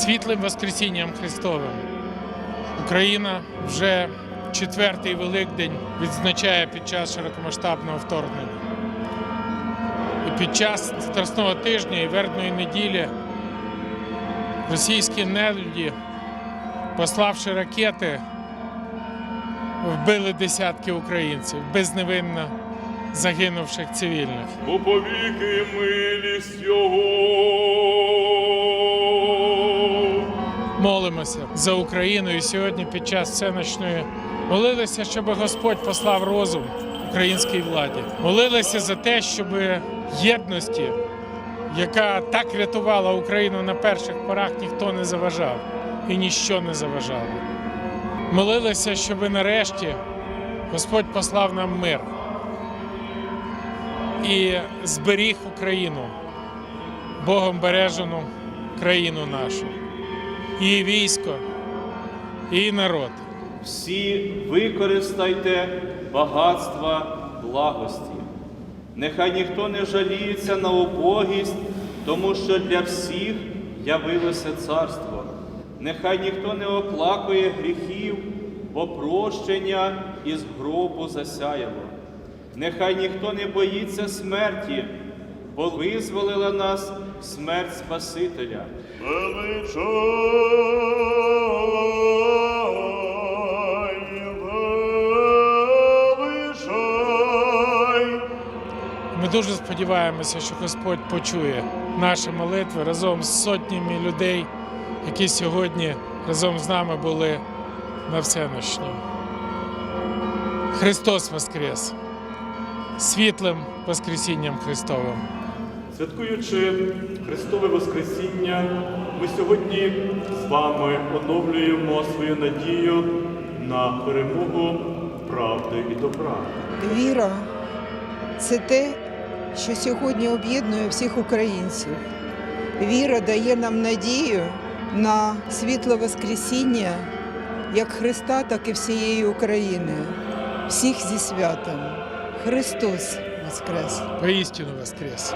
світлим Воскресінням Христовим. Україна вже четвертий Великдень відзначає під час широкомасштабного вторгнення. І під час Страсного тижня і Вербної неділі російські нелюді, пославши ракети, вбили десятки українців, безневинно загинувших цивільних. бо милість Його. Молимося за Україну і сьогодні під час всеночної молилися, щоб Господь послав розум українській владі. Молилися за те, щоб єдності, яка так рятувала Україну на перших порах, ніхто не заважав і ніщо не заважало. Молилися, щоб нарешті Господь послав нам мир і зберіг Україну, Богом бережену країну нашу її військо, її народ. Всі використайте багатства благості. Нехай ніхто не жаліється на убогість, тому що для всіх явилося царство. Нехай ніхто не оплакує гріхів, бо прощення із гробу засяяло. Нехай ніхто не боїться смерті, бо визволила нас смерть Спасителя. Величай, дуже сподіваємося, що Господь почує наші молитви разом з сотнями людей, які сьогодні разом з нами були на всеночній. Христос Воскрес! Світлим Воскресінням Христовим! Святкуючи Христове Воскресіння, ми сьогодні з вами оновлюємо свою надію на перемогу правди і добра. Віра це те, що сьогодні об'єднує всіх українців. Віра дає нам надію на світло Воскресіння як Христа, так і всієї України. Всіх зі святом. Христос Воскрес! Поістину Воскрес!